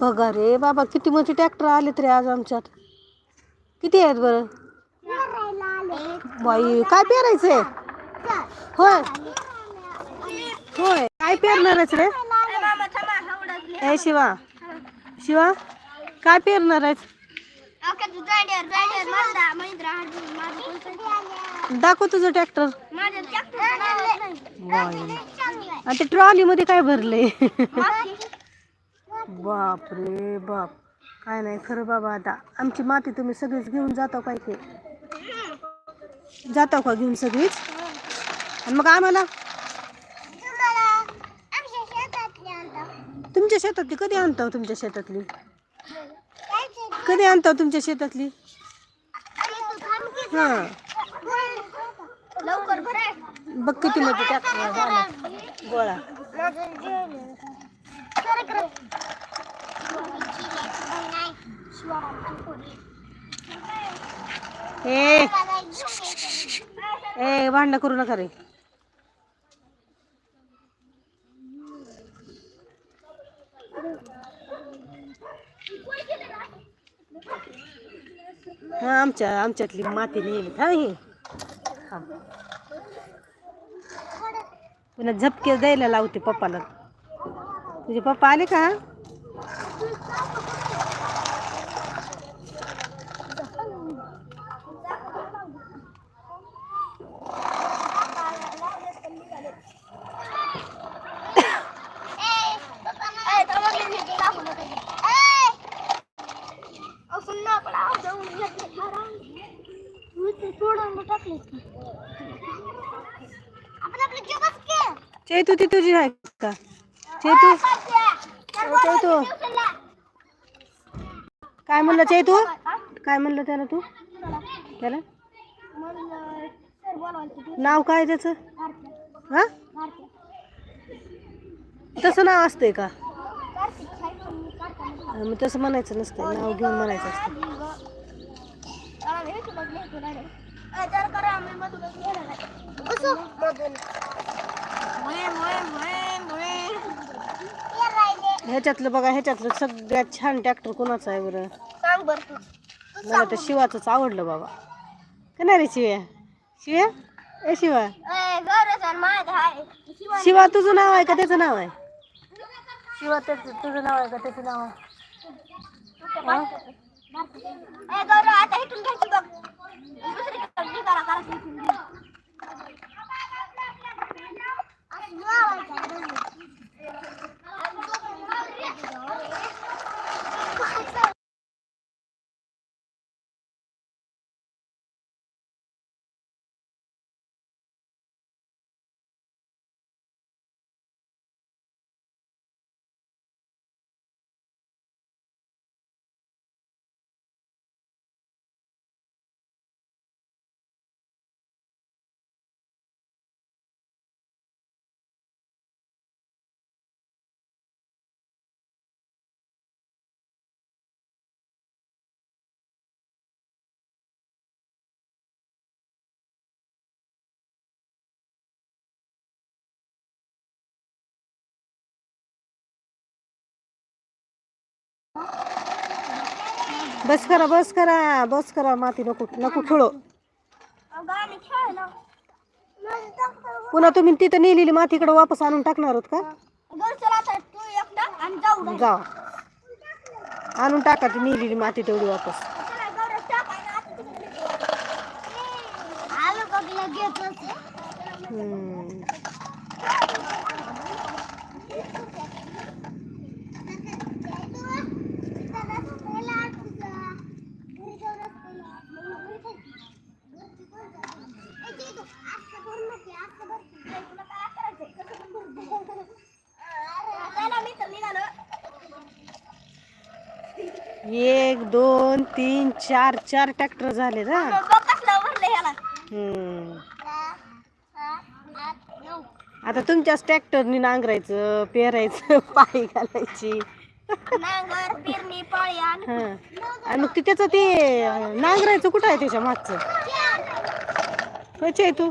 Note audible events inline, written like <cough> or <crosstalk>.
बघा रे बाबा किती मोठे ट्रॅक्टर आले तरी आज आमच्यात. किती आहेत बरं? बाई काय पेरायचंय? होय. होय काय पेरणारच रे? ए शिवा. शिवा काय पेरणार आहेस? दाखव तुझं ट्रॅक्टर आणि ते ट्रॉली मध्ये काय भरले बाप रे बाप. काय नाही खरं बाबा आता. आमची माती तुम्ही सगळीच घेऊन जाता काय ते? जाता का घेऊन सगळीच? आणि मग आम्हाला? तुमच्या शेतातली? कधी आणता तुमच्या शेतातली? कधी आणता तुमच्या शेतातली? हा. बघ किती मध्ये झाला गोळा ए. ए भांडणं करू नका रे. हा आमच्या आमच्यातली माती नेली हा. ही. पुन्हा झपके द्यायला लावते पप्पाला. तुझे पप्पा आले का ती तुझी आहे का चेतू. चेतू काय म्हणलं चेतू? काय म्हणलं त्याला तू? त्याला? नाव काय त्याचं? हा? तसं नाव असतंय का? मग तसं म्हणायचं नसतं नाव घेऊन म्हणायचं असतं ह्याच्यातलं बघा ह्याच्यातलं सगळ्यात छान ट्रॅक्टर कोणाचं आहे बरं? सांग बर तू. मला तर शिवाचंच आवडलं बाबा. का नाही रे शिव्या? शिव्या? ए शिवा गरज माझ आहे. शिवा तुझं नाव आहे का त्याचं नाव आहे? शिवा त्याचं तुझं नाव आहे का त्याचं नाव आहे? हा? ए गौरव आता इथून घ्यायची बघ. दुसरी जी करा करा बस करा बस करा बस करा माती नको नको खेळो. पुन्हा तुम्ही तिथं नेलेली मातीकडे वापस आणून टाकणार आहोत का? जा. आणून टाका ती नेलेली माती तेवढी वापस. हम्म. एक दोन तीन चार चार ट्रॅक्टर झाले ना. आता तुमच्याच ट्रॅक्टरनी नांगरायचं पेरायचं <laughs> पाय घालायची. आणि. मग ते त्याचं ते नांगरायचं कुठं आहे त्याच्या मागचं? होय तू?